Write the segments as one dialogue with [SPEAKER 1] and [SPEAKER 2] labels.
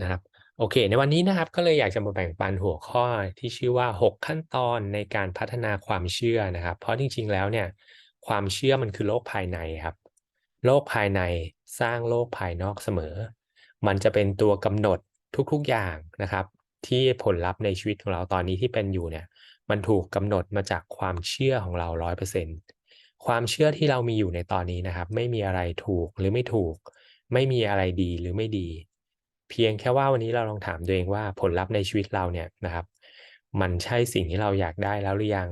[SPEAKER 1] นะครับโอเค ในวันนี้นะครับก็เลยอยากจะมาแบ่งปันหัวข้อที่ชื่อว่า 6 ขั้นตอนในการพัฒนาความเชื่อนะครับ เพราะจริง ๆ แล้วเนี่ยความเชื่อมันคือโลกภายในครับ โลกภายในสร้างโลกภายนอกเสมอ มันจะเป็นตัวกำหนดทุกๆอย่างนะครับ ที่ผลลัพธ์ในชีวิตของเราตอนนี้ที่เป็นอยู่เนี่ยมันถูกกำหนดมาจากความเชื่อของเรา100%ความเชื่อที่เรามีอยู่ในตอนนี้นะครับ ไม่มีอะไรถูกหรือไม่ถูก ไม่มีอะไรดีหรือไม่ดี เพียงแค่ว่าวันนี้เราลองถามตัวเองว่าผลลัพธ์ในชีวิตเราเนี่ยนะครับ มันใช่สิ่งที่เราอยากได้แล้วหรือยัง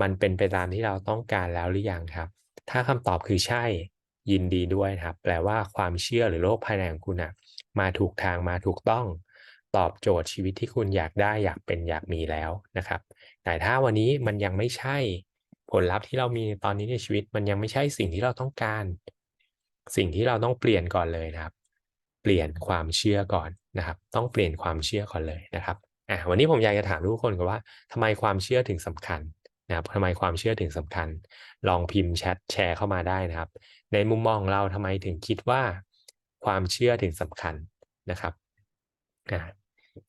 [SPEAKER 1] มันเป็นไปตามที่เราต้องการแล้วหรือยังครับ ถ้าคำตอบคือใช่ยินดีด้วยนะครับ แปลว่าความเชื่อหรือโลกภายในของคุณนะมาถูกทางมาถูกต้องตอบโจทย์ชีวิตที่คุณอยากได้อยากเป็นอยากมีแล้วนะครับ แต่ถ้าวันนี้มันยังไม่ใช่ ผลลัพธ์ที่เรามีในตอนนี้ในชีวิต มันยังไม่ใช่สิ่งที่เราต้องการ สิ่งที่เราต้องเปลี่ยนก่อนเลยนะครับ เปลี่ยนความเชื่อก่อนนะครับ ต้องเปลี่ยนความเชื่อก่อนเลยนะครับอ่าวันนี้ผมอยากจะถามทุกคนก่อนว่าทำไมความเชื่อถึงสำคัญนะครับทำไมความเชื่อถึงสำคัญ ลองพิมพ์แชตแชร์เข้ามาได้นะครับ ในมุมมองของเราทำไมถึงคิดว่าความเชื่อถึงสำคัญนะครับอ่า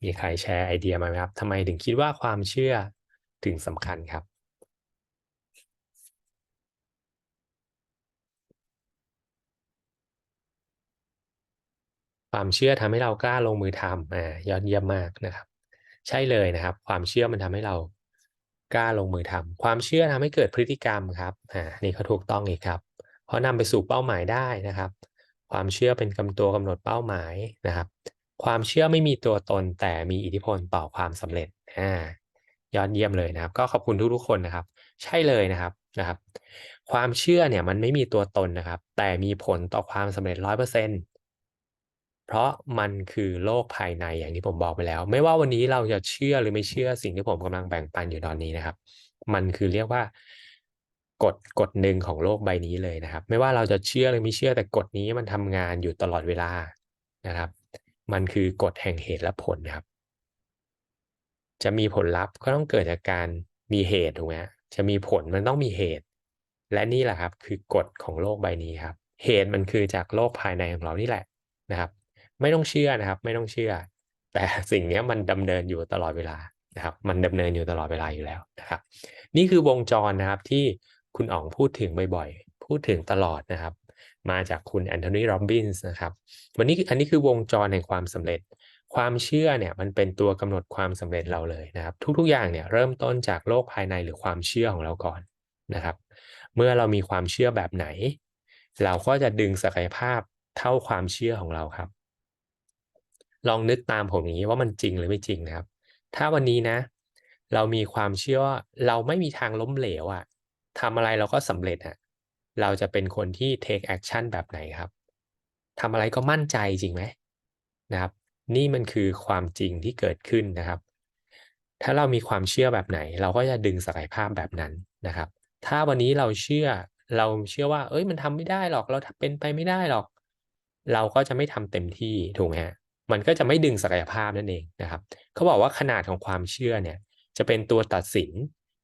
[SPEAKER 1] มีใครแชร์ไอเดียมาไหมครับทำไมถึงคิดว่าความเชื่อถึงสำคัญครับ? ความเชื่อทำให้เรากล้าลงมือทำอ่ายอดเยี่ยมมากนะครับ ใช่เลยนะครับ ความเชื่อมันทำให้เรากล้าลงมือทำความเชื่อทำให้เกิดพฤติกรรมครับอ่านี่ก็ถูกต้องอีกครับ เพราะนำไปสู่เป้าหมายได้นะครับ ความเชื่อเป็นกำตัวกำหนดเป้าหมายนะครับ ความเชื่อไม่มีตัวตนแต่มีอิทธิพลต่อความสำเร็จอ่ายอดเยี่ยมเลยนะครับ ก็ขอบคุณทุกๆคนนะครับ ใช่เลยนะครับนะครับ ความเชื่อเนี่ยมันไม่มีตัวตนนะครับ แต่มีผลต่อความสำเร็จ100%เปอร์เซ็นต์ พราะมันคือโลกภายในอย่างที่ผมบอกไปแล้ว ไม่ว่าวันนี้เราจะเชื่อหรือไม่เชื่อสิ่งที่ผมกำลังแบ่งปันอยู่ตอนนี้นะครับ มันคือเรียกว่ากฎกฎหนึ่งของโลกใบนี้เลยนะครับ ไม่ว่าเราจะเชื่อหรือไม่เชื่อแต่กฎนี้มันทำงานอยู่ตลอดเวลานะครับ มันคือกฎแห่งเหตุและผลครับ จะมีผลลัพธ์ก็ต้องเกิดจากการมีเหตุถูกไหมจะมีผลมันต้องมีเหตุ และนี่แหละครับคือกฎของโลกใบนี้ครับ เหตุมันคือจากโลกภายในของเรานี่แหละนะครับ ไม่ต้องเชื่อนะครับ ไม่ต้องเชื่อ แต่สิ่งนี้มันดำเนินอยู่ตลอดเวลานะครับ มันดำเนินอยู่ตลอดเวลาอยู่แล้วนะครับ นี่คือวงจรนะครับที่คุณอ๋องพูดถึงบ่อยๆ พูดถึงตลอดนะครับ มาจากคุณ Anthony Robbins นะครับ วันนี้อันนี้คือวงจรแห่งความสำเร็จ ความเชื่อเนี่ยมันเป็นตัวกำหนดความสำเร็จเราเลยนะครับ ทุกๆอย่างเนี่ยเริ่มต้นจากโลกภายในหรือความเชื่อของเราก่อนนะครับ เมื่อเรามีความเชื่อแบบไหน เราก็จะดึงศักยภาพเท่าความเชื่อของเราครับ ลองนึกตามผมอย่างงี้ว่ามันจริงหรือไม่จริงนะครับ ถ้าวันนี้นะ เรามีความเชื่อว่าเราไม่มีทางล้มเหลวอะทำอะไรเราก็สำเร็จอะเราจะเป็นคนที่ take action แบบไหนครับทำอะไรก็มั่นใจจริงไหม?นะครับ นี่มันคือความจริงที่เกิดขึ้นนะครับ ถ้าเรามีความเชื่อแบบไหน เราก็จะดึงศักยภาพแบบนั้นนะครับ ถ้าวันนี้เราเชื่อเราเชื่อว่าเฮ้ยมันทำไม่ได้หรอก เราเป็นไปไม่ได้หรอก เราก็จะไม่ทำเต็มที่ถูกไหมครับ? มันก็จะไม่ดึงศักยภาพนั่นเองนะครับเขาบอกว่าขนาดของความเชื่อเนี่ย จะเป็นตัวตัดสิน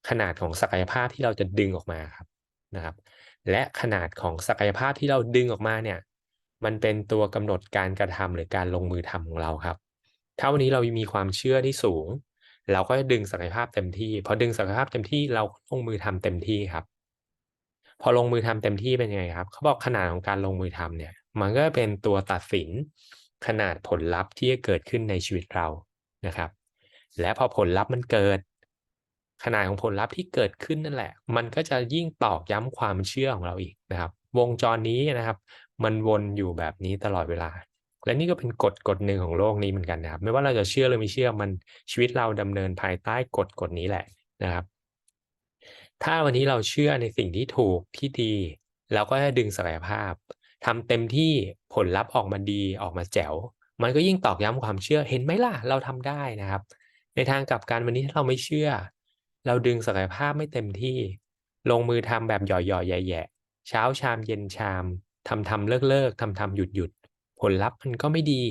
[SPEAKER 1] ขนาดของศักยภาพที่เราจะดึงออกมาครับนะครับ และขนาดของศักยภาพที่เราดึงออกมาเนี่ย มันเป็นตัวกำหนดการกระทำหรือการลงมือทำของเราครับถ้าวันนี้เรามีความเชื่อที่สูง เราก็จะดึงศักยภาพเต็มที่พอดึงศักยภาพเต็มที่เราลงมือทำเต็มที่ครับ พอลงมือทำเต็มที่เป็นยังไงครับเขาบอกขนาดของการลงมือทำเนี่ย มันก็เป็นตัวตัดสิน ขนาดผลลัพธ์ที่จะเกิดขึ้นในชีวิตเรานะครับ และพอผลลัพธ์มันเกิด ขนาดของผลลัพธ์ที่เกิดขึ้นนั่นแหละ มันก็จะยิ่งตอกย้ำความเชื่อของเราอีกนะครับ วงจรนี้นะครับ มันวนอยู่แบบนี้ตลอดเวลา และนี่ก็เป็นกฎกฎหนึ่งของโลกนี้เหมือนกันนะครับ ไม่ว่าเราจะเชื่อหรือไม่เชื่อมันชีวิตเราดำเนินภายใต้กฎกฎนี้แหละนะครับ ถ้าวันนี้เราเชื่อในสิ่งที่ถูกที่ดีเราก็จะดึงศักยภาพ ทำเต็มที่ผลลัพธ์ออกมาดีออกมาแจ๋ว มันก็ยิ่งตอกย้ำความเชื่อเห็นไหมล่ะเราทำได้นะครับ ในทางกลับกันวันนี้ถ้าเราไม่เชื่อ เราดึงศักยภาพไม่เต็มที่ ลงมือทำแบบหยาะๆแยะๆเช้าชามเย็นชามทำๆเลิกๆทำๆหยุดๆผลลัพธ์มันก็ไม่ดี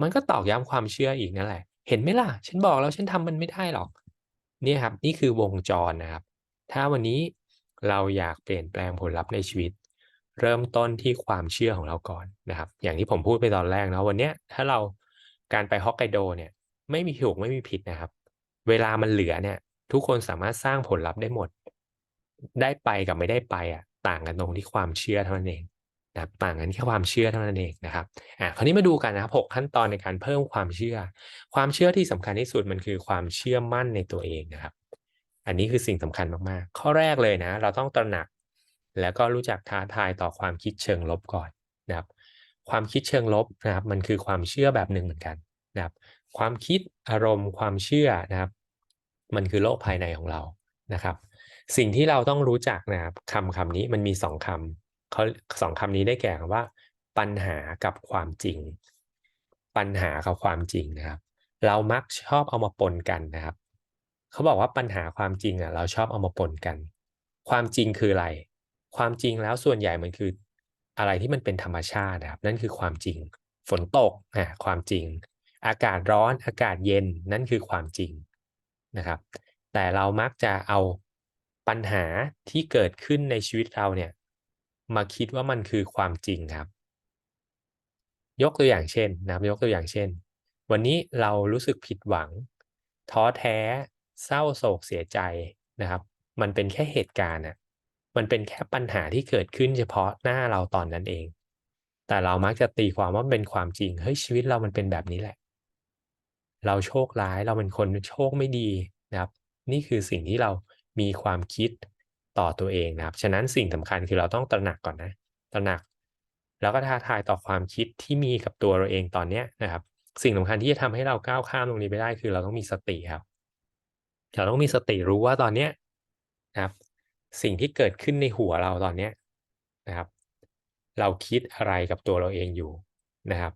[SPEAKER 1] มันก็ตอกย้ำความเชื่ออีกนั่นแหละ เห็นไหมล่ะ ฉันบอกแล้วฉันทำมันไม่ได้หรอกเนี่ยครับ นี่คือวงจรนะครับ ถ้าวันนี้เราอยากเปลี่ยนแปลงผลลัพธ์ในชีวิต เริ่มต้นที่ความเชื่อของเราก่อนนะครับ อย่างที่ผมพูดไปตอนแรกนะวันนี้ถ้าเราการไปฮอกไกโดเนี่ยไม่มีถูกไม่มีผิดนะครับ เวลามันเหลือเนี่ย ทุกคนสามารถสร้างผลลัพธ์ได้หมด ได้ไปกับไม่ได้ไปอะต่างกันตรงที่ความเชื่อเท่านั้นเองนะครับต่างกันแค่ความเชื่อเท่านั้นเองนะครับอะคราวนี้มาดูกันนะครับหกขั้นตอนในการเพิ่มความเชื่อ ความเชื่อที่สำคัญที่สุดมันคือความเชื่อมั่นในตัวเองนะครับ อันนี้คือสิ่งสำคัญมากๆ ข้อแรกเลยนะ เราต้องตระหนัก แล้วก็รู้จักท้าทายต่อความคิดเชิงลบก่อนนะครับ ความคิดเชิงลบนะครับ มันคือความเชื่อแบบหนึ่งเหมือนกันนะครับ ความคิดอารมณ์ความเชื่อนะครับ มันคือโลกภายในของเรานะครับ สิ่งที่เราต้องรู้จักนะครับคำคำนี้มันมีสองคำเขาสองคำนี้ได้แก่คำว่า ปัญหากับความจริง ปัญหากับความจริงนะครับ เรามักชอบเอามาปนกันนะครับเขาบอกว่าปัญหาความจริงอะเราชอบเอามาปนกัน ความจริงคืออะไร ความจริงแล้วส่วนใหญ่มันคืออะไรที่มันเป็นธรรมชาตินะครับ นั่นคือความจริง ฝนตกอะความจริง อากาศร้อนอากาศเย็นนั่นคือความจริงนะครับ แต่เรามักจะเอาปัญหาที่เกิดขึ้นในชีวิตเราเนี่ยมาคิดว่ามันคือความจริงครับ ยกตัวอย่างเช่นนะครับยกตัวอย่างเช่น วันนี้เรารู้สึกผิดหวัง ท้อแท้ เศร้าโศกเสียใจนะครับ มันเป็นแค่เหตุการณ์อะ มันเป็นแค่ปัญหาที่เกิดขึ้นเฉพาะหน้าเราตอนนั้นเอง แต่เรามักจะตีความว่าเป็นความจริง เฮ้ยชีวิตเรามันเป็นแบบนี้แหละ เราโชคร้ายเราเป็นคนโชคไม่ดีนะครับ นี่คือสิ่งที่เรามีความคิดต่อตัวเองนะครับ ฉะนั้นสิ่งสำคัญคือเราต้องตระหนักก่อนนะ ตระหนัก แล้วก็ท้าทายต่อความคิดที่มีกับตัวเราเองตอนเนี้ยนะครับ สิ่งสำคัญที่จะทำให้เราก้าวข้ามตรงนี้ไปได้คือเราต้องมีสติครับเราต้องมีสติรู้ว่าตอนเนี้ยนะครับ สิ่งที่เกิดขึ้นในหัวเราตอนเนี้ยนะครับ เราคิดอะไรกับตัวเราเองอยู่นะครับ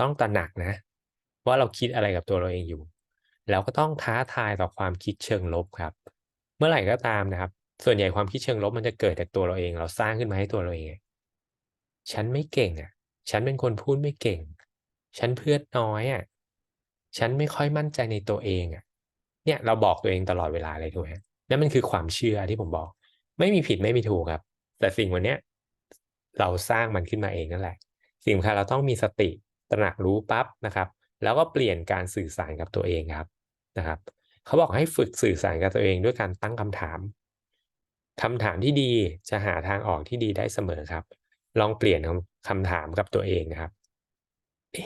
[SPEAKER 1] ต้องตระหนักนะ ว่าเราคิดอะไรกับตัวเราเองอยู่ แล้วก็ต้องท้าทายต่อความคิดเชิงลบครับ เมื่อไหร่ก็ตามนะครับ ส่วนใหญ่ความคิดเชิงลบมันจะเกิดจากตัวเราเอง เราสร้างขึ้นมาให้ตัวเราเอง ฉันไม่เก่งอะ ฉันเป็นคนพูดไม่เก่ง ฉันเพื่อนน้อยอะ ฉันไม่ค่อยมั่นใจในตัวเองอะ เนี่ยเราบอกตัวเองตลอดเวลาเลยถูกไหม นั่นมันคือความเชื่อที่ผมบอก ไม่มีผิดไม่มีถูกครับ แต่สิ่งวันเนี้ยเราสร้างมันขึ้นมาเองนั่นแหละ สิ่งสำคัญเราต้องมีสติตระหนักรู้ปั๊บนะครับ แล้วก็เปลี่ยนการสื่อสารกับตัวเองครับนะครับ เขาบอกให้ฝึกสื่อสารกับตัวเองด้วยการตั้งคำถามคำถามที่ดีจะหาทางออกที่ดีได้เสมอครับ ลองเปลี่ยนคำถามกับตัวเองนะครับ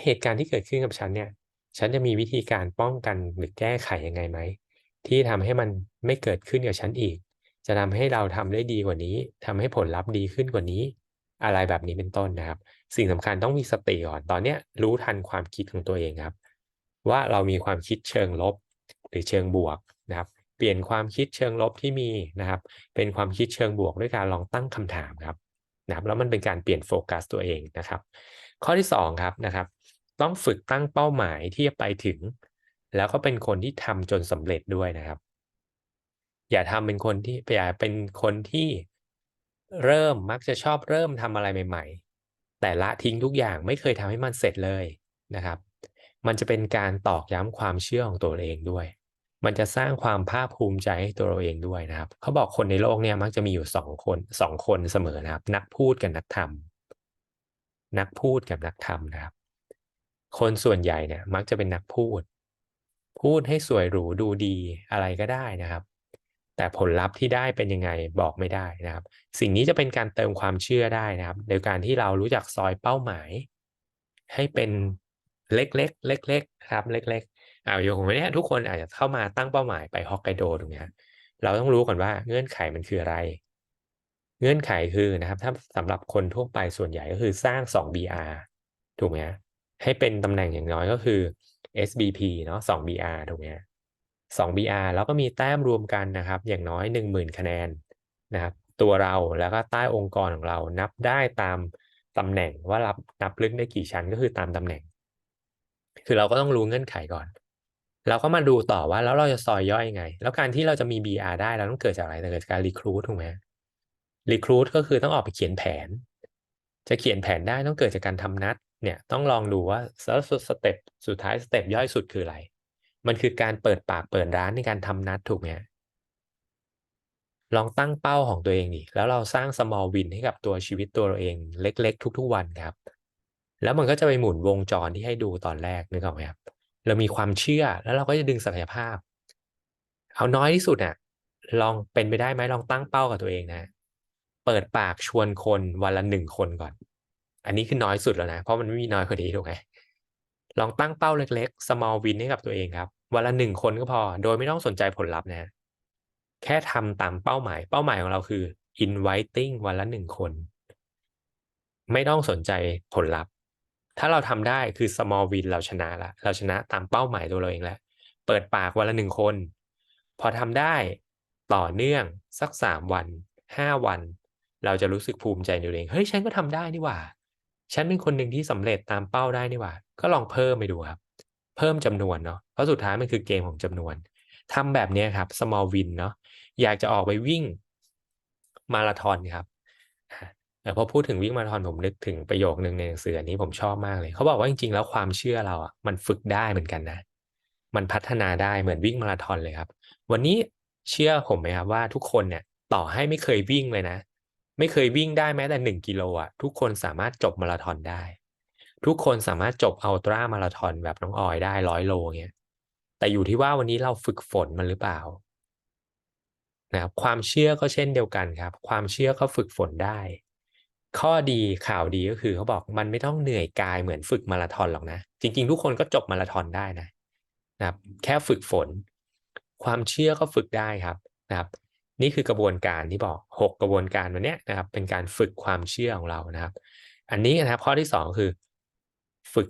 [SPEAKER 1] เหตุการณ์ที่เกิดขึ้นกับฉันเนี่ย ฉันจะมีวิธีการป้องกันหรือแก้ไขยังไงไหม ที่ทำให้มันไม่เกิดขึ้นกับฉันอีก จะทำให้เราทำได้ดีกว่านี้ทำให้ผลลัพธ์ดีขึ้นกว่านี้ อะไรแบบนี้เป็นต้นนะครับ สิ่งสำคัญต้องมีสติก่อนตอนเนี้ยรู้ทันความคิดของตัวเองครับ ว่าเรามีความคิดเชิงลบ หรือเชิงบวกนะครับเปลี่ยนความคิดเชิงลบที่มีนะครับ เป็นความคิดเชิงบวกด้วยการลองตั้งคำถามครับนะครับ แล้วมันเป็นการเปลี่ยนโฟกัสตัวเองนะครับ ข้อที่สองครับนะครับ ต้องฝึกตั้งเป้าหมายที่จะไปถึง แล้วก็เป็นคนที่ทำจนสำเร็จด้วยนะครับ อย่าทำเป็นคนที่อย่าเป็นคนที่เริ่มมักจะชอบเริ่มทำอะไรใหม่ ๆ แต่ละทิ้งทุกอย่างไม่เคยทำให้มันเสร็จเลยนะครับ มันจะเป็นการตอกย้ำความเชื่อของตัวเองด้วย มันจะสร้างความภาคภูมิใจให้ตัวเราเองด้วยนะครับ เขาบอกคนในโลกเนี่ยมักจะมีอยู่สองคนสองคนเสมอนะครับ นักพูดกับนักทำนักพูดกับนักทำนะครับ คนส่วนใหญ่เนี่ยมักจะเป็นนักพูด พูดให้สวยหรูดูดีอะไรก็ได้นะครับ แต่ผลลัพธ์ที่ได้เป็นยังไงบอกไม่ได้นะครับ สิ่งนี้จะเป็นการเติมความเชื่อได้นะครับ โดยการที่เรารู้จักซอยเป้าหมาย ให้เป็นเล็กๆเล็กๆครับ เล็กๆอ่าอย่างของเนี้ยทุกคนอาจจะเข้ามาตั้งเป้าหมายไปฮอกไกโดตรงเนี้ยเราต้องรู้ก่อนว่าเงื่อนไขมันคืออะไร เงื่อนไขคือนะครับถ้าสำหรับคนทั่วไปส่วนใหญ่ก็คือสร้าง 2BR ถูกไหมให้เป็นตำแหน่งอย่างน้อยก็คือ SBP เนาะ 2BR ถูกไหม 2BR แล้วก็มีแต้มรวมกันนะครับ อย่างน้อย 10,000 คะแนนนะครับ ตัวเราแล้วก็ใต้องค์กรของเรานับได้ตามตำแหน่งว่ารับนับลึกได้กี่ชั้นก็คือตามตำแหน่ง คือเราก็ต้องรู้เงื่อนไขก่อน เราก็มาดูต่อว่าแล้วเราจะซอยย่อยยังไง แล้วการที่เราจะมี BR ได้เราต้องเกิดจากอะไรเกิดจากการรีครูทถูกไหมรีครูทก็คือต้องออกไปเขียนแผน จะเขียนแผนได้ต้องเกิดจากการทำนัด เนี่ยต้องลองดูว่าสเต็ปสุดท้ายสเต็ปย่อยสุดคืออะไร มันคือการเปิดปากเปิดร้านในการทำนัดถูกไหมลองตั้งเป้าของตัวเองดิแล้วเราสร้าง small win ให้กับตัวชีวิตตัวเราเองเล็ก ๆ ทุก ๆ วันครับ แล้วมันก็จะไปหมุนวงจรที่ให้ดูตอนแรกนึกออกไหมครับเรามีความเชื่อแล้วเราก็จะดึงศักยภาพ เอาน้อยที่สุดอะ ลองเป็นไปได้ไหมลองตั้งเป้ากับตัวเองนะ เปิดปากชวนคนวันละหนึ่งคนก่อน อันนี้คือน้อยสุดแล้วนะ เพราะมันไม่มีน้อยกว่านี้ถูกไหมลองตั้งเป้าเล็กๆ small win ให้กับตัวเองครับวันละหนึ่งคนก็พอ โดยไม่ต้องสนใจผลลัพธ์นะ แค่ทำตามเป้าหมาย เป้าหมายของเราคือ inviting วันละหนึ่งคน ไม่ต้องสนใจผลลัพธ์ ถ้าเราทำได้คือ small win เราชนะละเราชนะตามเป้าหมายตัวเราเองแล้ว เปิดปากวันละหนึ่งคน พอทำได้ต่อเนื่องสักสามวันห้าวัน เราจะรู้สึกภูมิใจในตัวเอง เฮ้ยฉันก็ทำได้นี่หว่า ฉันเป็นคนหนึ่งที่สำเร็จตามเป้าได้นี่หว่า ก็ลองเพิ่มไปดูครับ เพิ่มจำนวนเนาะเพราะสุดท้ายมันคือเกมของจำนวนทำแบบนี้ครับ small win เนาะอยากจะออกไปวิ่งมาราธอนครับแต่พอพูดถึงวิ่งมาราธอนผมนึกถึงประโยคนึงในหนังสืออันนี้ผมชอบมากเลยเขาบอกว่าจริงๆแล้วความเชื่อเราอะมันฝึกได้เหมือนกันนะ มันพัฒนาได้เหมือนวิ่งมาราธอนเลยครับ วันนี้เชื่อผมไหมครับว่าทุกคนเนี่ยต่อให้ไม่เคยวิ่งเลยนะ ไม่เคยวิ่งได้แม้แต่หนึ่งกิโลอะทุกคนสามารถจบมาราธอนได้ ทุกคนสามารถจบอัลตร้ามาราธอนแบบน้องออยได้ร้อยโลเงี้ยแต่อยู่ที่ว่าวันนี้เราฝึกฝนมันหรือเปล่านะครับความเชื่อก็เช่นเดียวกันครับ ความเชื่อก็ฝึกฝนได้ ข้อดีข่าวดีก็คือเขาบอกมันไม่ต้องเหนื่อยกายเหมือนฝึกมาราธอนหรอกนะ จริง ๆ ทุกคนก็จบมาราธอนได้นะนะครับ แค่ฝึกฝน ความเชื่อก็ฝึกได้ครับนะครับ นี่คือกระบวนการที่บอกหกกระบวนการวันนี้นะครับ เป็นการฝึกความเชื่อของเรานะครับ อันนี้นะครับข้อที่สองคือ ฝึก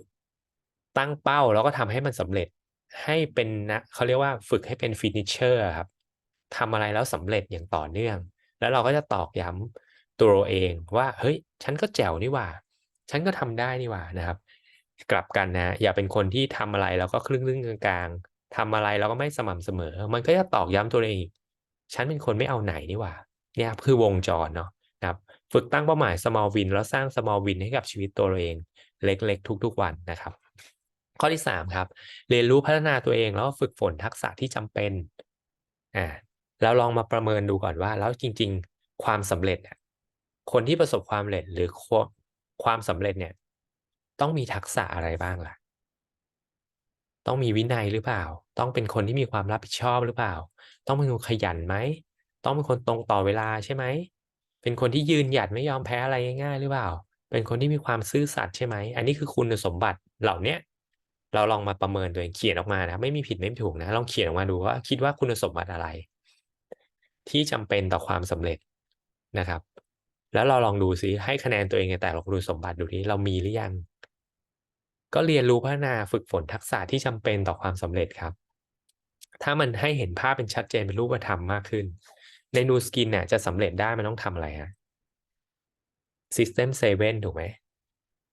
[SPEAKER 1] ตั้งเป้าแล้วก็ทำให้มันสำเร็จให้เป็นนะเขาเรียกว่าฝึกให้เป็นฟินิชเชอร์ครับทำอะไรแล้วสำเร็จอย่างต่อเนื่อง แล้วเราก็จะตอกย้ำตัวเองว่าเฮ้ย ฉันก็แจ๋วนี่ว่า ฉันก็ทำได้นี่ว่านะครับ กลับกันนะ อย่าเป็นคนที่ทำอะไรแล้วก็ครึ่งครึ่งกลางๆทำอะไรแล้วก็ไม่สม่ำเสมอ มันก็จะตอกย้ำตัวเอง ฉันเป็นคนไม่เอาไหนนี่หว่าเนี่ยคือวงจรเนาะนะครับฝึกตั้งเป้าหมาย small win แล้วสร้าง small win ให้กับชีวิตตัวเราเอง เล็ก ๆ ทุก ๆ วันนะครับ ข้อที่สามครับ เรียนรู้พัฒนาตัวเองแล้วฝึกฝนทักษะที่จำเป็นอ่าเราลองมาประเมินดูก่อนว่า แล้วจริง ๆ ความสำเร็จเนี่ยคนที่ประสบความสำเร็จหรือความสำเร็จเนี่ย ต้องมีทักษะอะไรบ้างล่ะ ต้องมีวินัยหรือเปล่า ต้องเป็นคนที่มีความรับผิดชอบหรือเปล่า ต้องเป็นคนขยันไหม ต้องเป็นคนตรงต่อเวลาใช่ไหม เป็นคนที่ยืนหยัดไม่ยอมแพ้อะไรง่ายๆหรือเปล่า เป็นคนที่มีความซื่อสัตย์ใช่ไหม อันนี้คือคุณสมบัติเหล่าเนี้ยเราลองมาประเมินตัวเองเขียนออกมานะ ไม่มีผิดไม่ถูกนะ ลองเขียนออกมาดูว่าคิดว่าคุณสมบัติอะไร ที่จำเป็นต่อความสำเร็จนะครับ แล้วเราลองดูซิให้คะแนนตัวเองในแต่ละคุณสมบัติดูที่เรามีหรือยัง ก็เรียนรู้พัฒนาฝึกฝนทักษะที่จำเป็นต่อความสำเร็จครับ ถ้ามันให้เห็นภาพเป็นชัดเจนเป็นรูปธรรมมากขึ้น ในนูสกินเนี่ยจะสำเร็จได้มันต้องทำอะไรฮะ System 7 ถูกไหม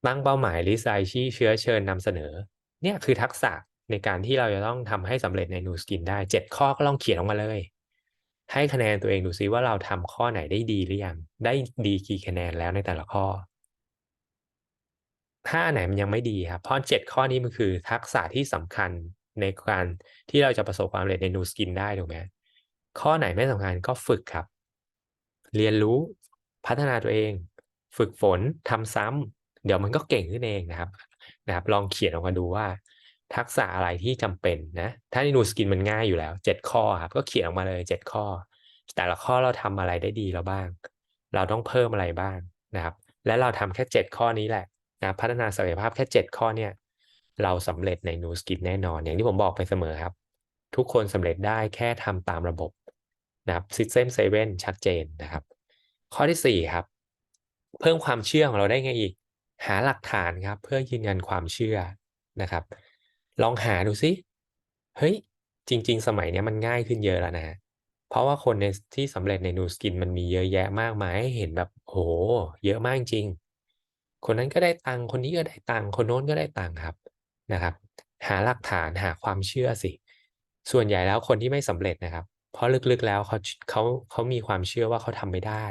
[SPEAKER 1] ตั้งเป้าหมายลิสไซชี่เชื้อเชิญนำเสนอ เนี่ยคือทักษะในการที่เราจะต้องทำให้สำเร็จในนูสกินได้เจ็ดข้อก็ลองเขียนออกมาเลย ให้คะแนนตัวเองดูซิว่าเราทำข้อไหนได้ดีหรือยัง ได้ดีกี่คะแนนแล้วในแต่ละข้อ ถ้าไหนมันยังไม่ดีครับเพราะเจ็ดข้อนี้มันคือทักษะที่สำคัญในการที่เราจะประสบความสำเร็จในนูสกินได้ถูกไหมข้อไหนไม่สำคัญก็ฝึกครับ เรียนรู้พัฒนาตัวเอง ฝึกฝนทำซ้ำเดี๋ยวมันก็เก่งขึ้นเองนะครับนะครับ ลองเขียนออกมาดูว่า ทักษะอะไรที่จำเป็นนะถ้าในนูสกินมันง่ายอยู่แล้วเจ็ดข้อครับก็เขียนออกมาเลยเจ็ดข้อ แต่ละข้อเราทำอะไรได้ดีแล้วบ้าง เราต้องเพิ่มอะไรบ้างนะครับ และเราทำแค่เจ็ดข้อนี้แหละ นะพัฒนาศักยภาพแค่เจ็ดข้อเนี่ย เราสำเร็จในนูสกินแน่นอน อย่างที่ผมบอกไปเสมอครับ ทุกคนสำเร็จได้แค่ทำตามระบบนะครับ System 7 ชัดเจนนะครับ ข้อที่สี่ครับ เพิ่มความเชื่อของเราได้ไงอีก หาหลักฐานครับ เพื่อยืนยันความเชื่อนะครับ ลองหาดูซิเฮ้ย จริง ๆ สมัยนี้มันง่ายขึ้นเยอะแล้วนะ เพราะว่าคนในที่สำเร็จในนูสกินมันมีเยอะแยะมากมายให้เห็นแบบโห เยอะมากจริง คนนั้นก็ได้ตังค์คนนี้ก็ได้ตังค์คนโน้นก็ได้ตังค์ครับนะครับ หาหลักฐานหาความเชื่อสิ ส่วนใหญ่แล้วคนที่ไม่สำเร็จนะครับ เพราะลึกๆแล้วเขาเขาเขามีความเชื่อว่าเขาทำไม่ได้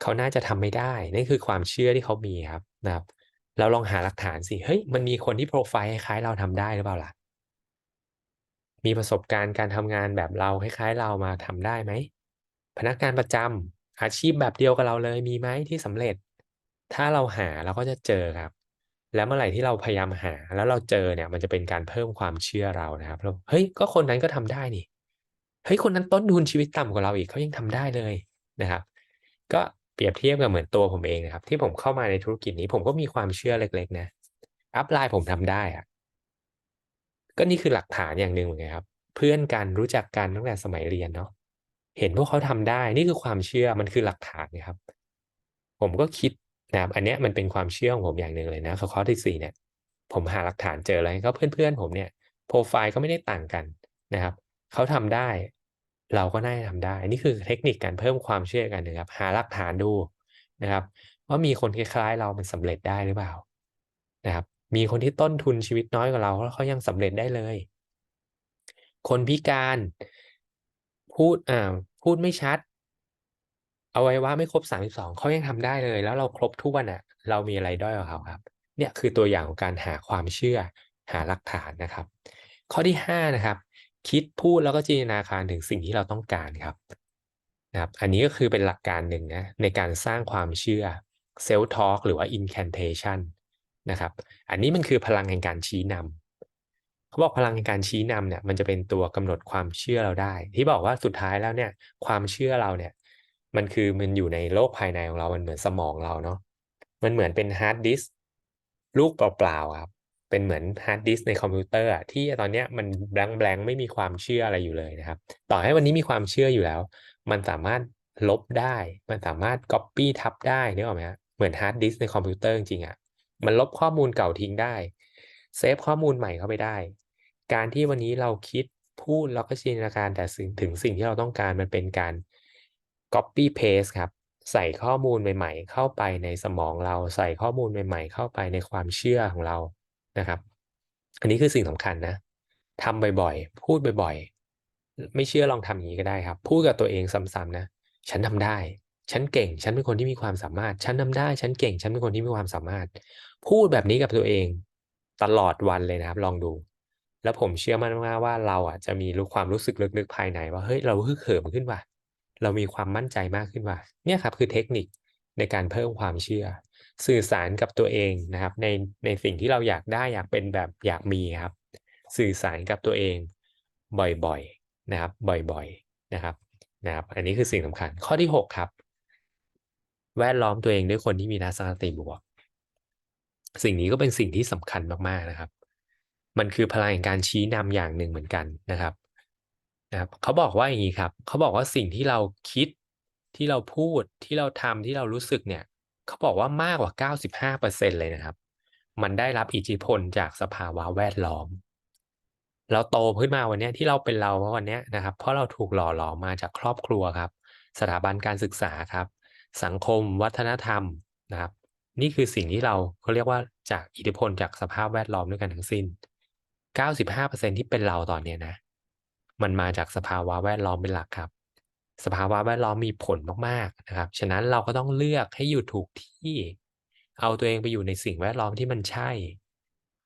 [SPEAKER 1] เขาน่าจะทำไม่ได้นั่นคือความเชื่อที่เขามีครับนะครับ เราลองหาหลักฐานสิเฮ้ยมันมีคนที่โปรไฟล์คล้ายเราทำได้หรือเปล่าล่ะมีประสบการณ์การทำงานแบบเราคล้ายๆเรามาทำได้ไหมพนักงานประจำอาชีพแบบเดียวกับเราเลยมีไหมที่สำเร็จ ถ้าเราหาเราก็จะเจอครับ แล้วเมื่อไหร่ที่เราพยายามหา แล้วเราเจอเนี่ย มันจะเป็นการเพิ่มความเชื่อเรานะครับเราเฮ้ยก็คนนั้นก็ทำได้นี่เฮ้ยคนนั้นต้นทุนชีวิตต่ำกว่าเราอีกเขายังทำได้เลยนะครับ ก็เปรียบเทียบกับเหมือนตัวผมเองนะครับ ที่ผมเข้ามาในธุรกิจนี้ ผมก็มีความเชื่อเล็ก ๆ นะอัพไลน์ผมทำได้อะก็นี่คือหลักฐานอย่างหนึ่งเหมือนกันครับ เพื่อนกันรู้จักกันตั้งแต่สมัยเรียนเนาะเห็นพวกเขาทำได้ นี่คือความเชื่อมันคือหลักฐานนะครับ ผมก็คิด นะครับอันนี้มันเป็นความเชื่อของผมอย่างหนึ่งเลยนะข้อที่สี่เนี่ยผมหาหลักฐานเจอแล้วก็เพื่อนๆผมเนี่ยโปรไฟล์ก็ไม่ได้ต่างกันนะครับเขาทำได้ เราก็น่าจะทำได้นี่คือเทคนิคการเพิ่มความเชื่อกันนะครับ หาหลักฐานดูนะครับว่ามีคนคล้ายๆ เรามันสำเร็จได้หรือเปล่านะครับ มีคนที่ต้นทุนชีวิตน้อยกว่าเราแล้วเขายังสำเร็จได้เลย คนพิการ พูดอ่าพูดไม่ชัด อวัยวะไม่ครบ32เขายังทำได้เลย แล้วเราครบถ้วนอะ เรามีอะไรด้อยกว่าเขาครับ เนี่ยคือตัวอย่างของการหาความเชื่อหาหลักฐานนะครับ ข้อที่5นะครับ คิดพูดแล้วก็จินตนาการถึงสิ่งที่เราต้องการครับนะครับ อันนี้ก็คือเป็นหลักการหนึ่งนะในการสร้างความเชื่อ self talk หรือว่า incantation นะครับ อันนี้มันคือพลังแห่งการชี้นำเขาบอกพลังแห่งการชี้นำเนี่ยมันจะเป็นตัวกำหนดความเชื่อเราได้ ที่บอกว่าสุดท้ายแล้วเนี่ยความเชื่อเราเนี่ย มันคือมันอยู่ในโลกภายในของเรา มันเหมือนสมองเราเนาะ มันเหมือนเป็นฮาร์ดดิสลูกเปล่าๆครับ เป็นเหมือนฮาร์ดดิสในคอมพิวเตอร์ที่ตอนนี้มันแบงแบงไม่มีความเชื่ออะไรอยู่เลยนะครับ ต่อให้วันนี้มีความเชื่ออยู่แล้ว มันสามารถลบได้ มันสามารถก๊อปปี้ทับได้นึกออกไหมฮะ เหมือนฮาร์ดดิสในคอมพิวเตอร์จริงๆอะ มันลบข้อมูลเก่าทิ้งได้ เซฟข้อมูลใหม่เข้าไปได้ การที่วันนี้เราคิดพูดเราก็จินตนาการแต่ถึงสิ่งที่เราต้องการมันเป็นการ copy paste ครับ ใส่ข้อมูลใหม่ ๆ เข้าไปในสมองเรา ใส่ข้อมูลใหม่ ๆ เข้าไปในความเชื่อของเรานะครับ อันนี้คือสิ่งสำคัญนะทำบ่อยๆ พูดบ่อยๆ ไม่เชื่อลองทำอย่างนี้ก็ได้ครับ พูดกับตัวเองซ้ำๆนะ ฉันทำได้ ฉันเก่ง ฉันเป็นคนที่มีความสามารถ ฉันทาได้ ฉันเก่ง ฉันเป็นคนที่มีความสามารถ พูดแบบนี้กับตัวเองตลอดวันเลยนะครับ ลองดู แล้วผมเชื่อมั่นมากว่าเราอะจะมีรู้ความรู้สึกลึกๆภายในว่าเฮ้ยเราฮึกเหิมขึ้นว่ะ เรามีความมั่นใจมากขึ้นว่าเนี่ยครับคือเทคนิคในการเพิ่มความเชื่อ สื่อสารกับตัวเองนะครับ ในในสิ่งที่เราอยากได้อยากเป็นแบบอยากมีครับ สื่อสารกับตัวเองบ่อยๆนะครับ บ่อยๆนะครับนะครับ อันนี้คือสิ่งสำคัญ ข้อที่ 6 ครับ แวดล้อมตัวเองด้วยคนที่มีทัศนคติบวก สิ่งนี้ก็เป็นสิ่งที่สำคัญมากๆนะครับ มันคือพลังแห่งการชี้นำอย่างหนึ่งเหมือนกันนะครับ นะครับเขาบอกว่าอย่างนี้ครับ เขาบอกว่าสิ่งที่เราคิดที่เราพูดที่เราทำที่เรารู้สึกเนี่ยเขาบอกว่ามากกว่า 95%เลยนะครับ มันได้รับอิทธิพลจากสภาวะแวดล้อม เราโตขึ้นมาวันนี้ที่เราเป็นเราวันนี้นะครับ เพราะเราถูกหล่อหลอมมาจากครอบครัวครับ สถาบันการศึกษาครับ สังคมวัฒนธรรมนะครับ นี่คือสิ่งที่เราเขาเรียกว่าจากอิทธิพลจากสภาพแวดล้อมด้วยกันทั้งสิ้น 95%ที่เป็นเราตอนนี้นะ มันมาจากสภาวะแวดล้อมเป็นหลักครับ สภาวะแวดล้อมมีผลมากๆนะครับ ฉะนั้นเราก็ต้องเลือกให้อยู่ถูกที่ เอาตัวเองไปอยู่ในสิ่งแวดล้อมที่มันใช่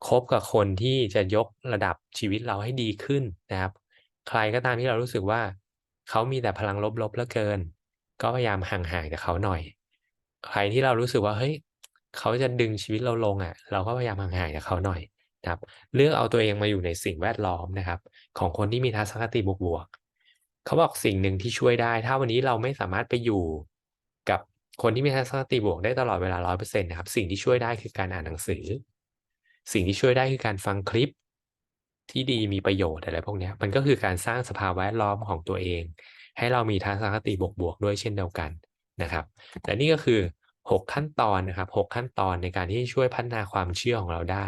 [SPEAKER 1] คบกับคนที่จะยกระดับชีวิตเราให้ดีขึ้นนะครับ ใครก็ตามที่เรารู้สึกว่า เขามีแต่พลังลบๆแล้วเกิน ก็พยายามห่างๆจากเขาหน่อย ใครที่เรารู้สึกว่าเฮ้ยเขาจะดึงชีวิตเราลงอะ เราก็พยายามห่างๆจากเขาหน่อย ครับเลือกเอาตัวเองมาอยู่ในสิ่งแวดล้อมนะครับ ของคนที่มีทัศนคติบวกๆเขาบอกสิ่งหนึ่งที่ช่วยได้ ถ้าวันนี้เราไม่สามารถไปอยู่กับคนที่มีทัศนคติบวกได้ตลอดเวลาร้อยเปอร์เซ็นต์นะครับ สิ่งที่ช่วยได้คือการอ่านหนังสือ สิ่งที่ช่วยได้คือการฟังคลิปที่ดีมีประโยชน์อะไรพวกนี้มันก็คือการสร้างสภาพแวดล้อมของตัวเอง ให้เรามีทัศนคติบวกๆด้วยเช่นเดียวกันนะครับและนี่ก็คือ 6 ขั้นตอนนะครับ 6 ขั้นตอนในการที่ช่วยพัฒนาความเชื่อของเราได้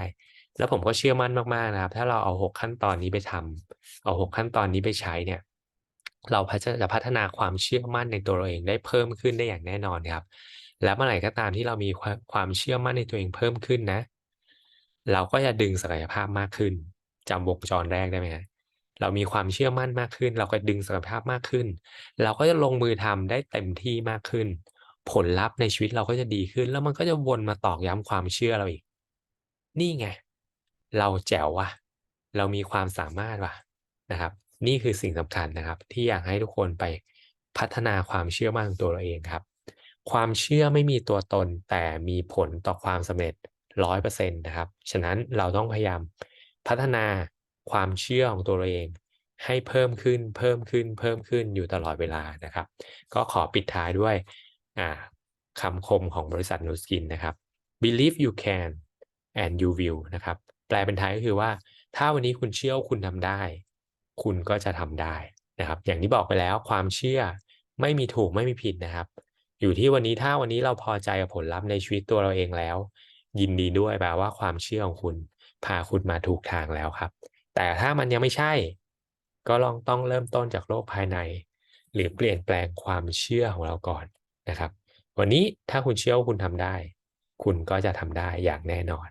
[SPEAKER 1] แล้วผมก็เชื่อมั่นมากๆนะครับ ถ้าเราเอาหกขั้นตอนนี้ไปทำเอาหกขั้นตอนนี้ไปใช้เนี่ย เราจะพัฒนาความเชื่อมั่นในตัวเราเองได้เพิ่มขึ้นได้อย่างแน่นอนครับ แล้วเมื่อไหร่ก็ตามที่เรามีความเชื่อมั่นในตัวเองเพิ่มขึ้นนะ เราก็จะดึงศักยภาพมากขึ้นจำวงจรแรกได้ไหมครับเรามีความเชื่อมั่นมากขึ้น เราก็ดึงศักยภาพมากขึ้น เราก็จะลงมือทำได้เต็มที่มากขึ้น ผลลัพธ์ในชีวิตเราก็จะดีขึ้น แล้วมันก็จะวนมาตอกย้ำความเชื่อเราอีก นี่ไง เราแจ๋วว่ะ เรามีความสามารถว่ะนะครับ นี่คือสิ่งสำคัญนะครับ ที่อยากให้ทุกคนไปพัฒนาความเชื่อมั่นตัวเราเองครับ ความเชื่อไม่มีตัวตนแต่มีผลต่อความสำเร็จ100%นต์นะครับ ฉะนั้นเราต้องพยายามพัฒนาความเชื่อของตัวเราเอง ให้เพิ่มขึ้น เพิ่มขึ้น เพิ่มขึ้นอยู่ตลอดเวลานะครับ ก็ขอปิดท้ายด้วยคำคมของบริษัท Nu Skin นะครับ believe you can and you will นะครับ แปลเป็นไทยก็คือว่า ถ้าวันนี้คุณเชื่อว่าคุณทำได้ คุณก็จะทำได้นะครับ อย่างที่บอกไปแล้วความเชื่อไม่มีถูกไม่มีผิดนะครับ อยู่ที่วันนี้ถ้าวันนี้เราพอใจกับผลลัพธ์ในชีวิตตัวเราเองแล้ว ยินดีด้วยแปลว่าความเชื่อของคุณพาคุณมาถูกทางแล้วครับ แต่ถ้ามันยังไม่ใช่ ก็ลองต้องเริ่มต้นจากโลกภายใน หรือเปลี่ยนแปลงความเชื่อของเราก่อนนะครับ วันนี้ถ้าคุณเชื่อว่าคุณทำได้ คุณก็จะทำได้อย่างแน่นอน